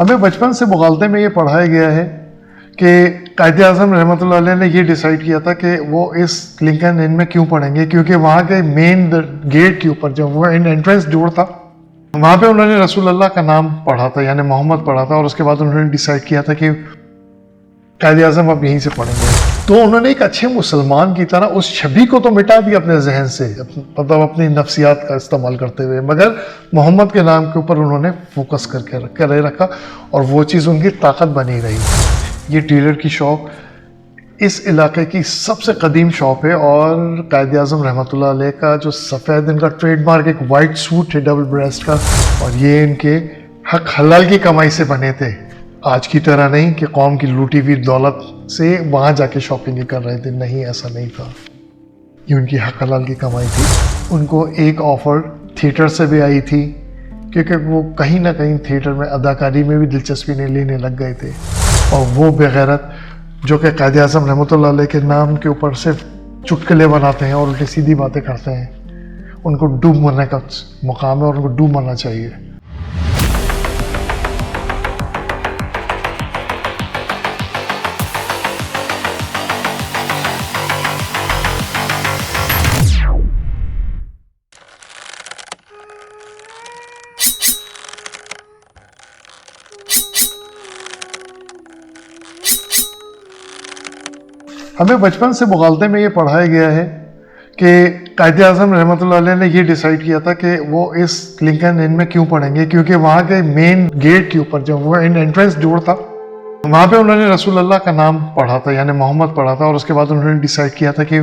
हमें बचपन से मुगालते में ये पढ़ाया गया है कि कायद अजम रहमत ने ये डिसाइड किया था कि वो इस लिंकन इन में क्यों पढ़ेंगे, क्योंकि वहाँ के मेन गेट के ऊपर जो वो इन एंट्रेंस जोड़ था, वहाँ पे उन्होंने रसूल अल्लाह का नाम पढ़ा था, यानी मोहम्मद पढ़ा था, और उसके बाद उन्होंने डिसाइड किया था कि कायद अजम अब यहीं से पढ़ेंगे। तो उन्होंने एक अच्छे मुसलमान की तरह उस छवि को तो मिटा दिया अपने जहन से मतलब अपनी नफ्सियात का इस्तेमाल करते हुए। मगर मोहम्मद के नाम के ऊपर उन्होंने फोकस करके करे रखा और वो चीज़ उनकी ताकत बनी रही। ये टीलर की शॉप इस इलाके की सबसे कदीम शॉप है और कायद अजम रहमत का जो सफ़ेद, इनका ट्रेडमार्क एक वाइट सूट है डबल ब्रेस्ट का, और ये इनके हक हलाल की कमाई से बने थे। आज की तरह नहीं कि कौम की लूटी हुई दौलत से वहाँ जाके शॉपिंग कर रहे थे। नहीं, ऐसा नहीं था। ये उनकी हक की कमाई थी। उनको एक ऑफ़र थिएटर से भी आई थी, क्योंकि वो कहीं ना कहीं थिएटर में अदाकारी में भी दिलचस्पी नहीं लेने लग गए थे। और वो बेगैरत, जो कि कायद अजम रहमत के नाम के ऊपर सिर्फ़ चुटकले बनाते हैं और उल्टी सीधी बातें करते हैं, उनको डूब मरने का मुकाम है और उनको डूब मरना चाहिए। हमें बचपन से मुगालते में ये पढ़ाया गया है कि कायद अजम रहमत ने ये डिसाइड किया था कि वो इस लिंकन इन में क्यों पढ़ेंगे, क्योंकि वहाँ के मेन गेट के ऊपर जब वो इन एंट्रेंस जोड़ था, वहाँ पे उन्होंने रसूल अल्लाह का नाम पढ़ा था, यानी मोहम्मद पढ़ा था, और उसके बाद उन्होंने डिसाइड किया था कि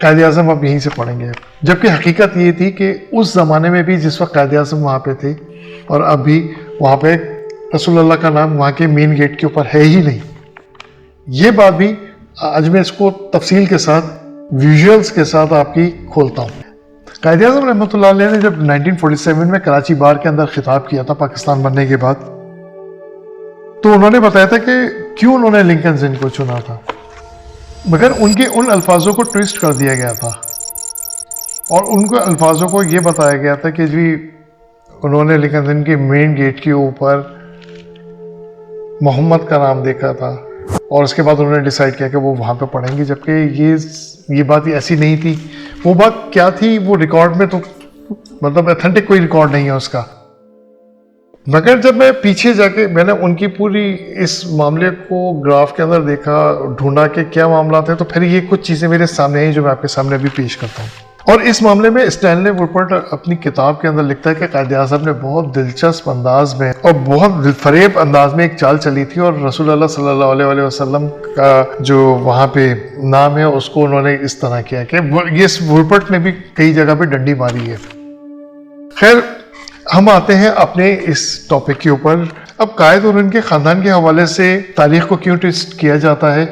कायद अजम अब यहीं से पढ़ेंगे। जबकि हकीकत ये थी कि उस ज़माने में भी जिस वक्त कायद अजम वहाँ पे थे, और अब भी वहाँ पे रसूल अल्लाह का नाम वहाँ के मेन गेट के ऊपर है ही नहीं। ये बात भी आज मैं इसको तफसील के साथ विजुअल्स के साथ आपकी खोलता हूँ। कायद अजम रहमत ने जब 1947 में कराची बार के अंदर खिताब किया था पाकिस्तान बनने के बाद तो उन्होंने बताया था कि क्यों उन्होंने लिंकन जिन को चुना था। मगर उनके उन अल्फाजों को ट्विस्ट कर दिया गया था। और उनके अल्फाजों को ये बताया गया था कि जी, उन्होंने लिंकन जिन के मेन गेट के ऊपर मोहम्मद का नाम देखा था। और उसके बाद उन्होंने डिसाइड किया कि वो वहाँ पे पढ़ेंगे, जबकि ये ये बात ऐसी नहीं थी। वो बात क्या थी? वो रिकॉर्ड में तो मतलब अथेंटिक कोई रिकॉर्ड नहीं है उसका। मगर जब मैं पीछे जाके, मैंने उनकी पूरी इस मामले को ग्राफ के अंदर देखा, ढूंढा कि क्या मामला थे तो फिर ये कुछ चीज़ें मेरे सामने आई जो मैं आपके सामने अभी पेश करता हूँ। और इस मामले में स्टैनले वुडपर्ट अपनी किताब के अंदर लिखता है कि कायद आज़म ने बहुत दिलचस्प अंदाज में और बहुत फरेब अंदाज में एक चाल चली थी और रसूल सल्लल्लाहु अलैहि वसल्लम का जो वहाँ पे नाम है, उसको उन्होंने इस तरह किया कि ये वुडपर्ट ने भी कई जगह पे डंडी मारी है। खैर, हम आते हैं अपने इस टॉपिक के ऊपर। अब कायद और उनके ख़ानदान के हवाले से तारीख को क्यों ट्विस्ट किया जाता है,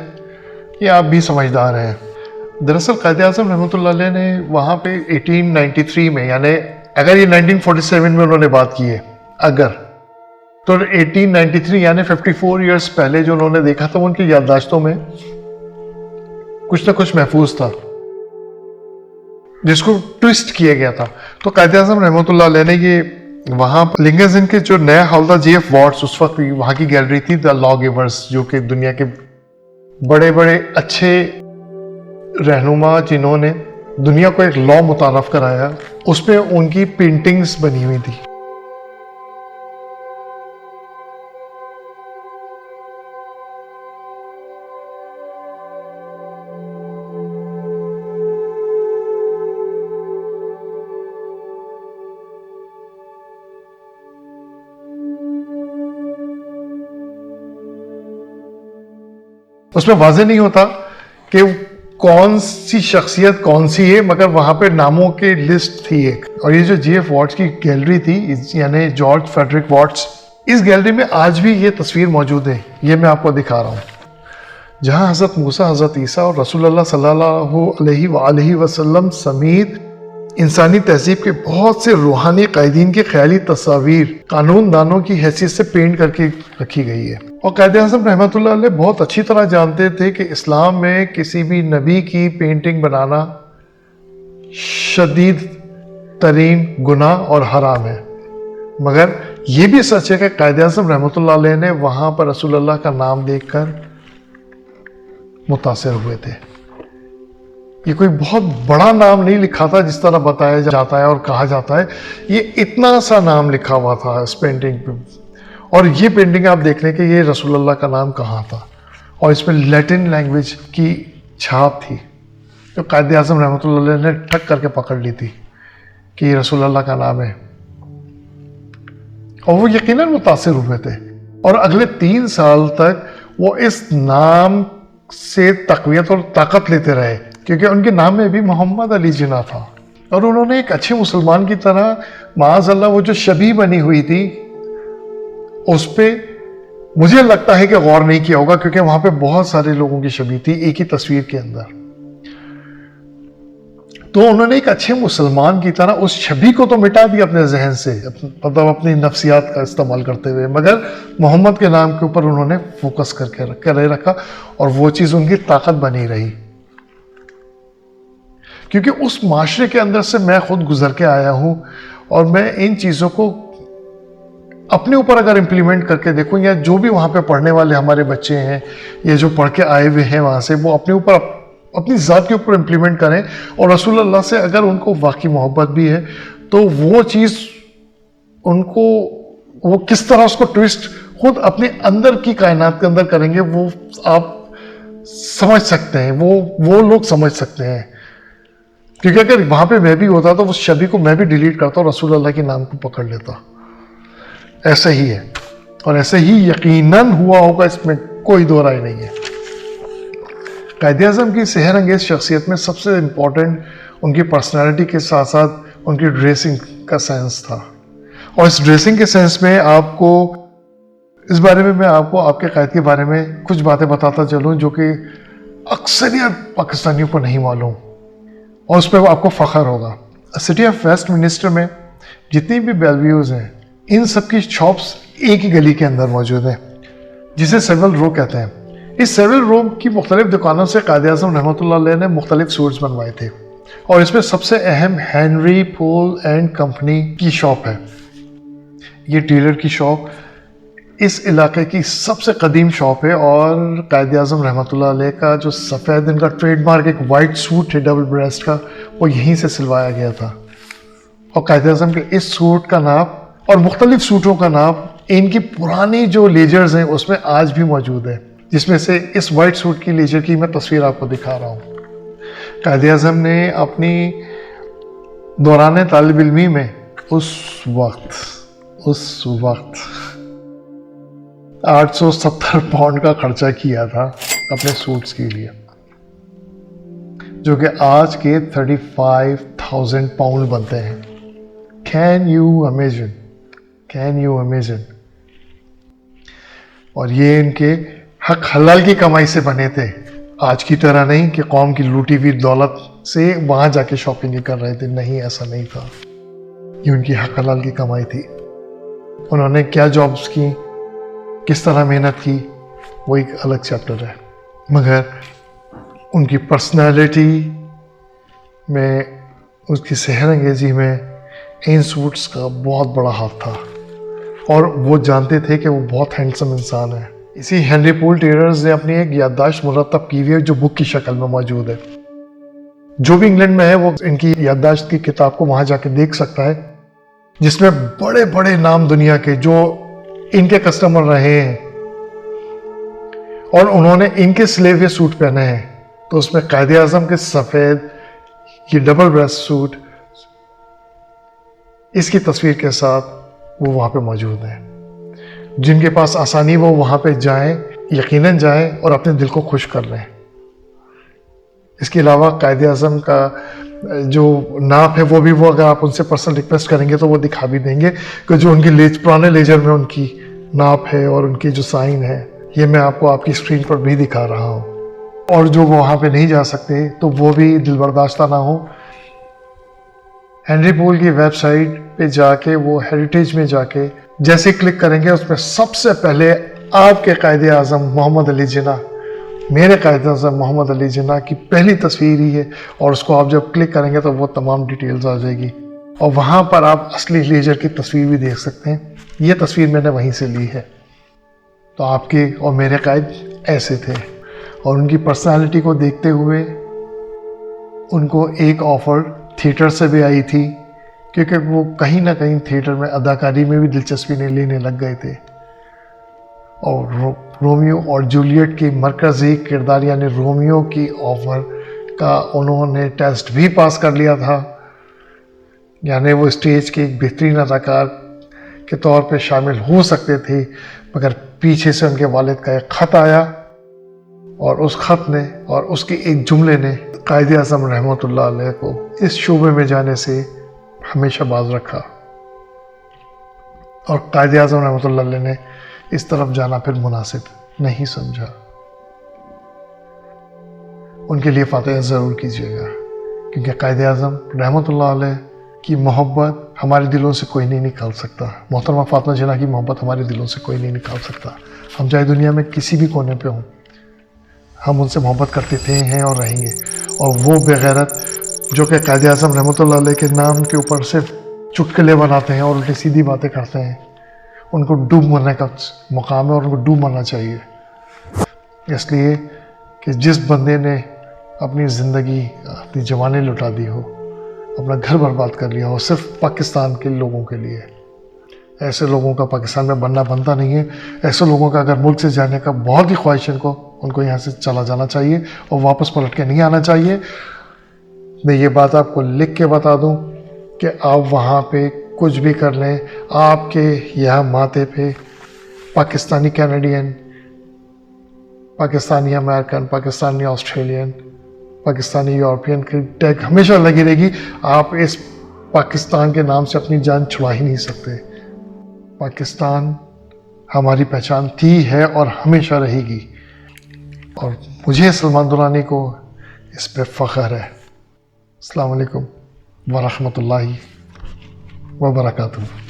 ये आप भी समझदार हैं। दरअसल कायद अजम रहमत ने वहाँ पे 1893 में, यानी अगर ये 1947 में उन्होंने बात की है, अगर तो 1893 यानी 54 इयर्स पहले जो उन्होंने देखा था उनकी याददाश्तों में कुछ ना कुछ महफूज था, जिसको ट्विस्ट किया गया था। तो कायद अजम रहमत ने ये वहाँ लिंगन के जो नया हवलदार जी एफ़ वार्ड्स उस वक्त वहाँ की गैलरी थी द लॉ गिवर्स जो कि दुनिया के बड़े बड़े अच्छे रहनुमा जिन्होंने दुनिया को एक लॉ मुतारफ कराया उसमें उनकी पेंटिंग्स बनी हुई थी। उसमें वाजे नहीं होता कि कौन सी शख्सियत कौन सी है? मगर वहाँ पे नामों की लिस्ट थी एक। और ये जो जी एफ़ वॉट्स की गैलरी थी यानी जॉर्ज फ्रेडरिक वॉट्स इस गैलरी में आज भी ये तस्वीर मौजूद है। ये मैं आपको दिखा रहा हूँ। जहाँ हज़रत मूसा, हज़रत ईसा और रसूल सल्लल्लाहु अलैहि वसल्लम समेत इंसानी तहजीब के बहुत से रूहानी कैदीन के ख्याली तस्वीर कानून दानों की हैसियत से पेंट करके रखी गई है। और कैद अजम रहमत बहुत अच्छी तरह जानते थे कि इस्लाम में किसी भी नबी की पेंटिंग बनाना शदीद तरीन गुनाह और हराम है। मगर ये भी सच है कि कायद अजम अलैह ने वहाँ पर रसूलुल्लाह का नाम देख कर मुतासर हुए थे। ये कोई बहुत बड़ा नाम नहीं लिखा था जिस तरह बताया जाता है और कहा जाता है। ये इतना सा नाम लिखा हुआ था इस पेंटिंग पे। और ये पेंटिंग आप देख लें कि ये रसूलुल्लाह का नाम कहाँ था। और इसमें लैटिन लैंग्वेज की छाप थी। जो कायद अजम रहमत ने ठक करके पकड़ ली थी कि ये रसूलुल्लाह का नाम है। और वो यकीन मुतासर हुए थे। और अगले तीन साल तक वो इस नाम से तकवीत और ताकत लेते रहे। क्योंकि उनके नाम में भी मोहम्मद अली जिना था। और उन्होंने एक अच्छे मुसलमान की तरह माजल्ला वो जो शबी बनी हुई थी, उस पर मुझे लगता है कि गौर नहीं किया होगा, क्योंकि वहाँ पे बहुत सारे लोगों की छवि थी एक ही तस्वीर के अंदर। तो उन्होंने एक अच्छे मुसलमान की तरह उस छवि को तो मिटा दिया अपने जहन से मतलब अपनी नफ्सियात का इस्तेमाल करते हुए। मगर मोहम्मद के नाम के ऊपर उन्होंने फोकस करके करे रखा और वो चीज़ उनकी ताकत बनी रही। क्योंकि उस माशरे के अंदर से मैं खुद गुजर के आया हूँ और मैं इन चीज़ों को अपने ऊपर अगर इम्प्लीमेंट करके देखूँ या जो भी वहाँ पे पढ़ने वाले हमारे बच्चे हैं, या जो पढ़ के आए हुए हैं वहाँ से, वो अपने ऊपर, अपनी ज़ात के ऊपर इम्प्लीमेंट करें और रसूल अल्लाह से अगर उनको वाकई मोहब्बत भी है तो वो चीज़ उनको, वो किस तरह उसको ट्विस्ट खुद अपने अंदर की कायनात के अंदर करेंगे, वो आप समझ सकते हैं, वो वो लोग समझ सकते हैं। क्योंकि अगर वहाँ पे मैं भी होता तो उस छवि को मैं भी डिलीट करता और रसूल अल्लाह के नाम को पकड़ लेता। ऐसा ही है। और ऐसे ही यकीनन हुआ होगा, इसमें कोई दो राय नहीं है। कायद अजम की सेहर अंगेज शख्सियत में सबसे इम्पोर्टेंट उनकी पर्सनैलिटी के साथ साथ उनकी ड्रेसिंग का सेंस था। और इस ड्रेसिंग के सेंस में आपको, इस बारे में मैं आपको, आपके कैद के बारे में कुछ बातें बताता चलूँ जो कि अक्सरियत पाकिस्तानियों को नहीं मालूम। और उस पर आपको फ़ख्र होगा। सिटी ऑफ़ वेस्ट मिनिस्टर में जितनी भी बेलव्यूज़ हैं, इन सब की शॉप्स एक ही गली के अंदर मौजूद हैं, जिसे सेवल रो कहते हैं। इस सेवल रो की मुख्तलिफ़ दुकानों से कायद अजम रहमत ने मुख्तलिफ़ सूट्स बनवाए थे। और इसमें सबसे अहम हैनरी पोल एंड कंपनी की शॉप है। ये टेलर की शॉप इस इलाके की सबसे कदीम शॉप है और कायद अजम रहमत का जो सफ़ेद इनका ट्रेडमार्क, एक वाइट सूट है डबल ब्रेस्ट का, वो यहीं से सिलवाया गया था। और कायद अजम के इस सूट का नाम और मुख्तलिफ़ सूटों का नाम इनकी पुरानी जो लेजर्स हैं उसमें आज भी मौजूद है, जिसमें से इस वाइट सूट की लेजर की मैं तस्वीर आपको दिखा रहा हूँ। कायद अजम ने अपनी दौरान तालब इलमी में, उस वक्त उस वक्त 870 पाउंड का खर्चा किया था अपने सूट्स के लिए जो कि आज के 35,000 पाउंड बनते हैं। Can you imagine can you imagine और ये इनके हक हलाल की कमाई से बने थे। आज की तरह नहीं कि कौम की लूटी हुई दौलत से वहाँ जाके शॉपिंग कर रहे थे। नहीं ऐसा नहीं था। ये उनकी हक हलाल की कमाई थी। उन्होंने क्या जॉब्स की? किस तरह मेहनत की, वो एक अलग चैप्टर है। मगर उनकी पर्सनालिटी में, उसकी सेहर अंगेजी में इन सूट्स का बहुत बड़ा हाथ था। और वो जानते थे कि वो बहुत हैंडसम इंसान है। इसी हेनरी पोल टेलर्स ने अपनी एक याददाश्त मुरतब की हुई है, जो बुक की शक्ल में मौजूद है। जो भी इंग्लैंड में है, वो इनकी याददाश्त की किताब को वहाँ जाके देख सकता है, जिसमें बड़े बड़े नाम दुनिया के, जो इनके कस्टमर रहे हैं। और उन्होंने इनके स्लेव सूट पहने हैं। तो उसमें कायद अजम के सफ़ेद ये डबल ब्रेस्ट सूट इसकी तस्वीर के साथ वो वहाँ पे मौजूद हैं। जिनके पास आसानी वो वहाँ पे जाएँ, यकीनन जाएँ और अपने दिल को खुश कर लें। इसके अलावा कायद अज़म का जो नाप है, वो भी वो अगर आप उनसे पर्सनल रिक्वेस्ट करेंगे तो वो दिखा भी देंगे कि जो उनकी लेज पुराने लेजर में उनकी नाप है और उनकी जो साइन है, ये मैं आपको आपकी स्क्रीन पर भी दिखा रहा हूँ। और जो वहाँ पे नहीं जा सकते तो वो भी दिल बर्दाश्त ना हो। हेनरी पोल की वेबसाइट पे जाके, वो हेरिटेज में जाके, जैसे क्लिक करेंगे, उसमें सबसे पहले आपके कायद आज़म मोहम्मद अली जिना मेरे कायद अजम मोहम्मद अली जिना की पहली तस्वीर ही है और उसको आप जब क्लिक करेंगे तो वो तमाम डिटेल्स आ जाएगी। और वहाँ पर आप असली लेजर की तस्वीर भी देख सकते हैं। ये तस्वीर मैंने वहीं से ली है। तो आपके और मेरे कायद ऐसे थे। और उनकी पर्सनालिटी को देखते हुए उनको एक ऑफ़र थिएटर से भी आई थी, क्योंकि वो कहीं ना कहीं थिएटर में अदाकारी में भी दिलचस्पी नहीं लेने लग गए थे। और रोमियो और जूलियट की मरकज़ी किरदार, यानी रोमियो की ऑफ़र का उन्होंने टेस्ट भी पास कर लिया था। यानी वो स्टेज के एक बेहतरीन अदाकार के तौर पे शामिल हो सकते थे, मगर पीछे से उनके वालिद का एक ख़त आया और उस ख़त ने और उसके एक जुमले ने कायद अजम रहमत को इस शोबे में जाने से हमेशा बाज रखा। और कायद अजम रहमत ने इस तरफ़ जाना फिर मुनासिब नहीं समझा। उनके लिए फातह ज़रूर कीजिएगा, क्योंकि कायद अजम रहमत की मोहब्बत हमारे दिलों से कोई नहीं निकाल सकता। मोहतरमा फातमा जना की मोहब्बत हमारे दिलों से कोई नहीं निकाल सकता। हम चाहे दुनिया में किसी भी कोने पे हों, हम उनसे मोहब्बत करते थे, हैं और रहेंगे। और वो बेगैरत जो कि कायद अजम रहमत के नाम के ऊपर सिर्फ़ चुटकले बनाते हैं और उल्टी सीधी बातें करते हैं उनको डूब मरने का मुकाम है और उनको डूब मरना चाहिए। इसलिए कि जिस बंदे ने अपनी ज़िंदगी, अपनी जवानी लुटा दी हो, अपना घर बर्बाद कर लिया हो, सिर्फ़ पाकिस्तान के लोगों के लिए। ऐसे लोगों का पाकिस्तान में बनना बनता नहीं है। ऐसे लोगों का अगर मुल्क से जाने का बहुत ही ख्वाहिश इनको, उनको यहाँ से चला जाना चाहिए और वापस पलट के नहीं आना चाहिए। मैं ये बात आपको लिख के बता दूँ कि आप वहाँ पे कुछ भी कर लें, आपके यहाँ माथे पे Pakistani Canadian Pakistani American Pakistani Australian Pakistani European की टैग हमेशा लगी रहेगी। आप इस पाकिस्तान के नाम से अपनी जान छुड़ा ही नहीं सकते। पाकिस्तान हमारी पहचान थी, है और हमेशा रहेगी। और मुझे सलमान दुरानी को इस पर फ़ख्र है। अलकुम वरहमत वरहमल Wabarakatuh.